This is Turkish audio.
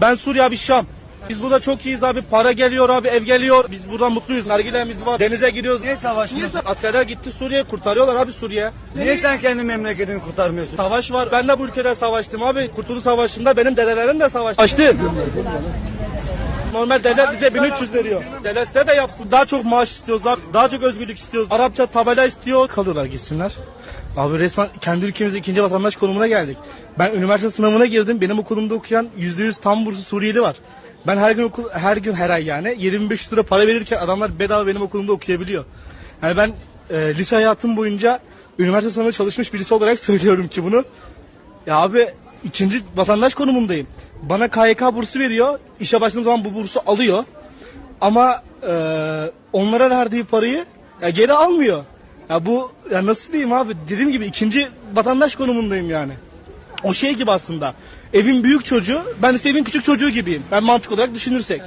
Ben Suriye abi Şam. Biz burada çok iyiyiz abi. Para geliyor abi, ev geliyor. Biz buradan mutluyuz. Vergilerimiz var. Denize giriyoruz. Niye savaşmıyorsun? Askerler gitti Suriye kurtarıyorlar abi Suriye. Niye sen kendi memleketini kurtarmıyorsun? Savaş var. Ben de bu ülkede savaştım abi. Kurtuluş Savaşı'nda benim dedelerim de savaştı. Savaştı. Normal devlet bize 1300 veriyor. Devlet size de yapsın. Daha çok maaş istiyoruz. Daha çok özgürlük istiyoruz. Arapça tabela istiyor. Kalıyorlar gitsinler. Abi resmen kendi ülkemizde ikinci vatandaş konumuna geldik. Ben üniversite sınavına girdim. Benim okulumda okuyan %100 tam burslu Suriyeli var. Ben her gün okul, her gün her ay yani 7500 lira para verirken adamlar bedava benim okulumda okuyabiliyor. Yani ben e, lise hayatım boyunca üniversite sınavında çalışmış birisi olarak söylüyorum ki bunu. Ya abi ikinci vatandaş konumundayım. Bana KYK bursu veriyor. İşe başladığım zaman bu bursu alıyor. Ama e, onlara verdiği parayı ya geri almıyor. Ya bu ya nasıl diyeyim abi? Dediğim gibi ikinci vatandaş konumundayım yani. O şey gibi aslında. Evin büyük çocuğu, ben de evin küçük çocuğu gibiyim. Ben mantık olarak düşünürsek.